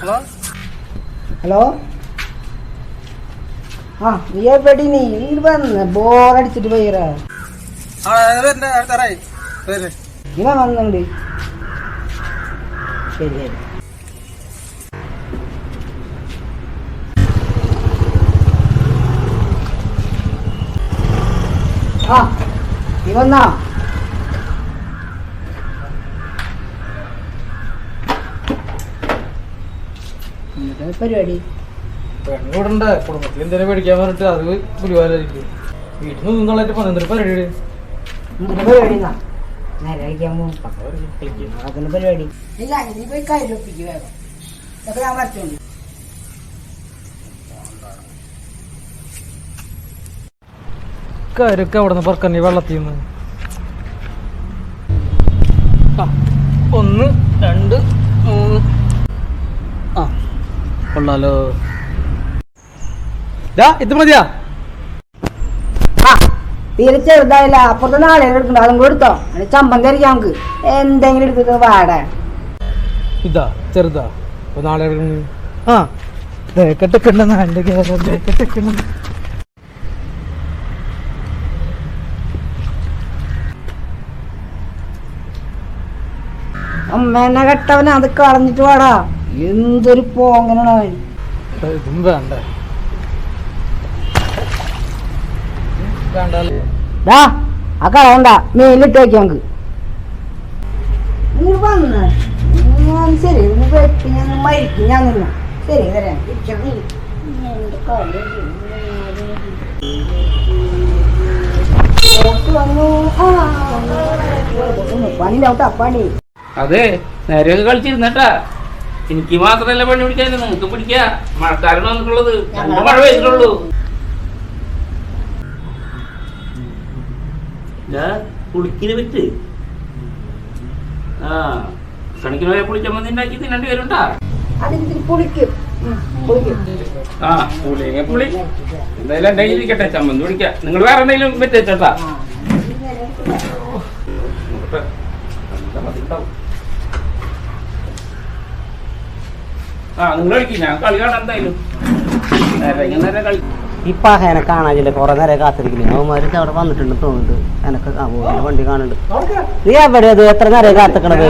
Hello? Hello? ആ നീ എവിടെ നീ? വന്ന്. ബോറടിച്ചിട്ട് പോയിരാ ഇവ വന്നുണ്ട്. ശരി ശരി. ആ നീ വന്നാ പരിപാടി? പെണ്ണൂടുണ്ട് കുടുംബത്തിൽ എന്തെങ്കിലും പേടിക്കാൻ പറഞ്ഞിട്ട് അത് പുലിവാലായിരിക്കും വീട്ടിൽ നിന്ന് നിന്നുള്ളായിട്ട് പതിനൊന്നര പരിപാടി? എന്തിനാ പരിപാടി എന്നാ നേരെ കഴിക്കാൻ പോകും അതിന് പരിപാടി. ഇല്ല പോയി കയ്യിലൊപ്പിക്ക് വേഗം. അപ്പൊ ഞാൻ വരച്ചോണ്ട് കാര്യമൊക്കെ അവിടെ നിന്ന് പറക്കന്നെ വെള്ളത്തിൽ നിന്ന് ഒന്ന് രണ്ട് മൂന്ന്. ആ കൊള്ളാലോ. ഇത് മതിയാ. തീരെ ചെറുതായില്ല. അപ്പുറത്തെ നാളെ എടുക്കണ്ട അതും കൂടെ എടുത്തോ. ചമ്പം അരിക്കാം നമുക്ക്. എന്തെങ്കിലും എടുത്തിട്ട് വാട. ഇതാ ചെറുതാ. നാളെ. ആ കെട്ടക്കണ്ട നാണ്ട് കെട്ടക്കണ്ട. അമ്മേനെ കെട്ടവന അത് കളഞ്ഞിട്ട് വാടാ എന്തൊരു പോങ്ങനാണ് അവൻ ഇതും വേണ്ട ഡാ ആ കളയണ്ട മേലിട്ട് വയ്ക്കാം നമുക്ക് നീ വന്ന് ഞാൻ ശരി വെട്ടി ഞാൻ മരിക്കും ഞാൻ നിന്നു ശരി തരാം പണിയിലാവട്ടാ പണി അതെ നേരെയൊക്കെ കളിച്ചിരുന്നട്ടാ. എനിക്ക് മാത്രല്ല പണി പിടിക്കാൻ നിങ്ങൾക്ക് പിടിക്കാ. മഴക്കാലം വന്നിട്ടുള്ളത്. രണ്ട് മഴ പെയ്തിട്ടുള്ളൂ. കുളിക്കിന് വിറ്റ്. ആ കണിക്കിന് പോയ പുളിച്ചമ്മന്തി ഉണ്ടാക്കി തിന്നേണ്ടി വരുണ്ടാ അതിന് പൊളിക്കും? ഉം, ആ പുളിയെങ്കിൽ പുളി. എന്തായാലും എന്റെ ഇരിക്കട്ടെ ചമ്മന്തി പിടിക്കാം നിങ്ങൾ വേറെ എന്തെങ്കിലും പറ്റേച്ചാ ആ. ആ നിങ്ങൾ കളിക്കും. ഞാൻ കളി കാണാൻ എന്തായാലും. നേരെ കളി. ഇപ്പൊ എന്നെ കാണാനില്ല. കുറെ നേരം കാത്തിരിക്കുന്നു. അവന്മാര് അവിടെ വന്നിട്ടുണ്ട് തോന്നുന്നുണ്ട്. എനക്ക് വണ്ടി കാണുന്നുണ്ട്. നീ എവിടെ? അത് എത്ര നേരം കാത്തിക്കണത്?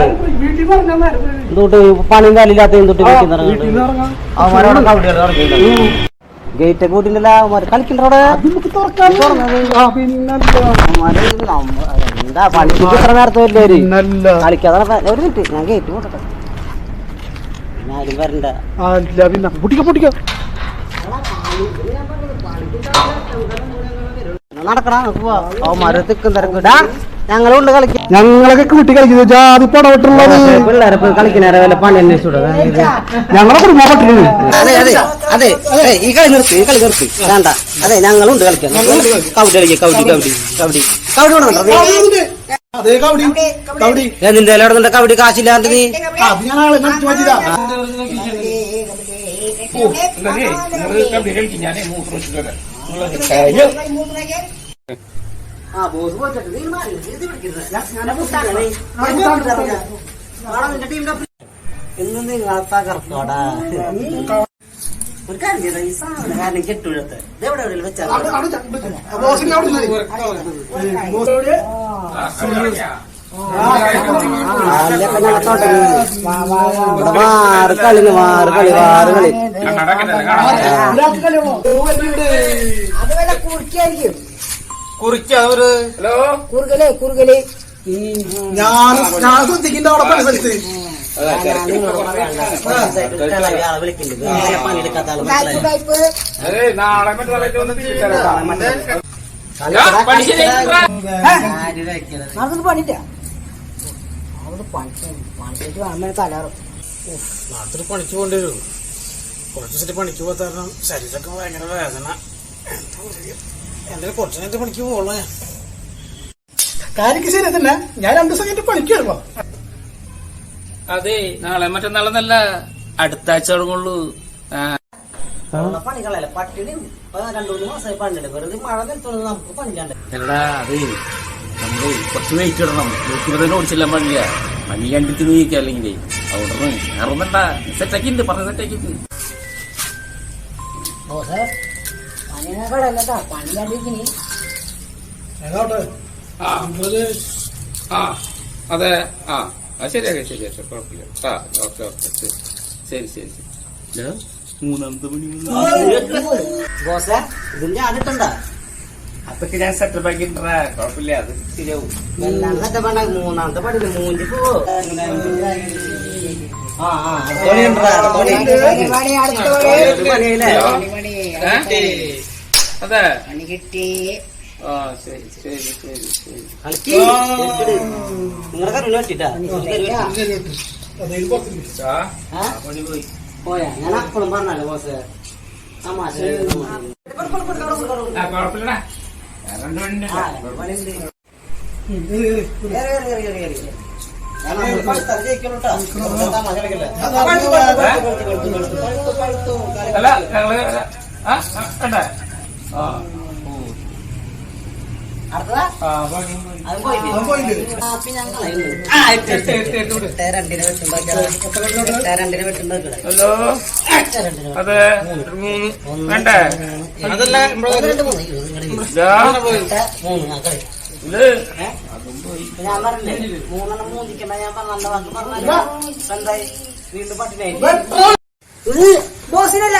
എന്തുകൊണ്ട് പണിയും കാലില്ലാത്ത എന്തുട്ട് അവന്മാരവിടെ കബഡിയാണ് തുടങ്ങിയിട്ടുണ്ട്. ഗേറ്റ് കൂട്ടിണ്ടല്ല അവന്മാര് കളിക്കണ്ടവിടെ എന്താ പണിക്ക് എത്ര നേരത്തെ വരില്ലേ കളിക്കാതെ ഒരു മിനിറ്റ്. ഞാൻ ഗേറ്റ് കൂട്ടട്ടെ. പിന്നെ ആരും വരണ്ട. പൊട്ടിക്ക പൊട്ടിക്ക. ഞങ്ങളൊക്കെ കൂട്ടി കളിക്കുന്നത് ജാതി പടവട്ടുള്ളത്. ഞങ്ങളെ കുടുംബം പട്ടിണി അതെ അതെ അതെ. അതെ ഈ കളി നിർത്തി ഈ കളി നിർത്തി. വേണ്ട. അതെ ഞങ്ങളുണ്ട് കളിക്കാൻ. കബഡി കളിക്കുക കബഡി കബഡി കബഡി കബഡി? അതേ കവടി. കവടി നിന്റെ അവിടെ കബഡി കാശില്ലാണ്ട് നീ അത് ഞാൻ ആളെ നിർത്തി മാറ്റിയതാ നിങ്ങൾ കബഡി കളിക്കും ഒരു കാര്യം ചെയ്താ ഈ സാധനം കാരണം കെട്ടുഴത്ത് എവിടെ എവിടെ വെച്ചാൽ ഇരുന്നത്. മാറ് കളി മാറ് കളി മാറ് കളി. അത് വല്ല കുറുക്കിയായിരിക്കും കുറിക്ക ഒരു ഹലോ കുറുകലേ കുറുകലേ ഞാൻ ഞാൻ ശ്രദ്ധിക്കുന്ന അവിടെ പണി സ്ഥലത്ത് വിളിക്കുന്നുണ്ട്. പണിയെടുക്കാത്ത ആൾ മനസ്സിലായി? ടൈപ്പ് അതെ നാളെ മറ്റന്നാളായിട്ട് വന്ന് തിരിച്ചു തരാം ആ, പണി ശരിയാക്കി ആര് വെക്കണത്? നടന്നത് പണിയില്ല. അവിടെ പണി പണിക്ക് കുറച്ച് പോകാത്ത കാരണം ശരീരമൊക്കെ ഭയങ്കര വേദന. എന്തായാലും കുറച്ച് നേരത്തെ പണിക്ക് പോകുള്ളൂ ഞാൻ. കാര്യക്ക് ശരി തന്നെ ഞാൻ രണ്ടു ദിവസം കഴിഞ്ഞിട്ട് പണിക്ക് വരുമ്പോ അതെ നാളെ മറ്റന്നാളെന്നല്ല അടുത്ത ആഴ്ച തുടങ്ങുള്ളൂ പണികളല്ല? പട്ടിണി ഇപ്പൊ രണ്ടു മൂന്ന് മാസമായി പണിയുണ്ട്. വെറുതെ മഴ നമുക്ക് പണിക്കാണ്ട് എടാ അതെ നമ്മൾ കുറച്ച് വെയിറ്റ് ഇടണം. വെയിറ്റ് തന്നെ ഓടിച്ചില്ല പാടില്ല. പണി കണ്ടിട്ട് നീക്കുക അല്ലെങ്കിൽ. അവിടെ ഇറന്നണ്ട സെറ്റാക്കിണ്ട് പറഞ്ഞ സെറ്റാക്കിണ്ട് ബോസ് പണിനെ കടല്ലട്ടാ പണി കണ്ടിരിക്കണി. ആ. ആ. അതെ ആ. ആ ശരിയാക്കാം ശരിയാക്കാം കുഴപ്പമില്ല ആ ഓക്കെ ഓക്കെ ശരി ശരി ശരി മൂന്നാമത്തെ പണി ബോസേ ഇതിന്റെ ആദ്യത്തുണ്ടാ അതൊക്കെ ഞാൻ സെറ്റപ്പ് ആക്കിട്ടാ കുഴപ്പമില്ല അത് ശരിയാവും മൂന്നാമത്തെ പണി മൂഞ്ചി പോവോ? അതെ കിട്ടി പോയാ? ഞാൻ പറഞ്ഞല്ലോ ബോസ് തമാശ കുഴപ്പമില്ലടാ? അല്ല ഞങ്ങൾ ആ, കണ്ടേ? ആ അടുത്തതാ? ആ പണി പോയി അത് മൂന്ന് വേണ്ടേ അതല്ല. ഇത്? ഞാൻ പറഞ്ഞില്ലേ മൂന്നെണ്ണം മൂന്നിക്കണ്ട ഞാൻ പറഞ്ഞ വാക്ക് പറഞ്ഞു എന്തായി? വീണ്ടും പട്ടിണി ബോസിനല്ല.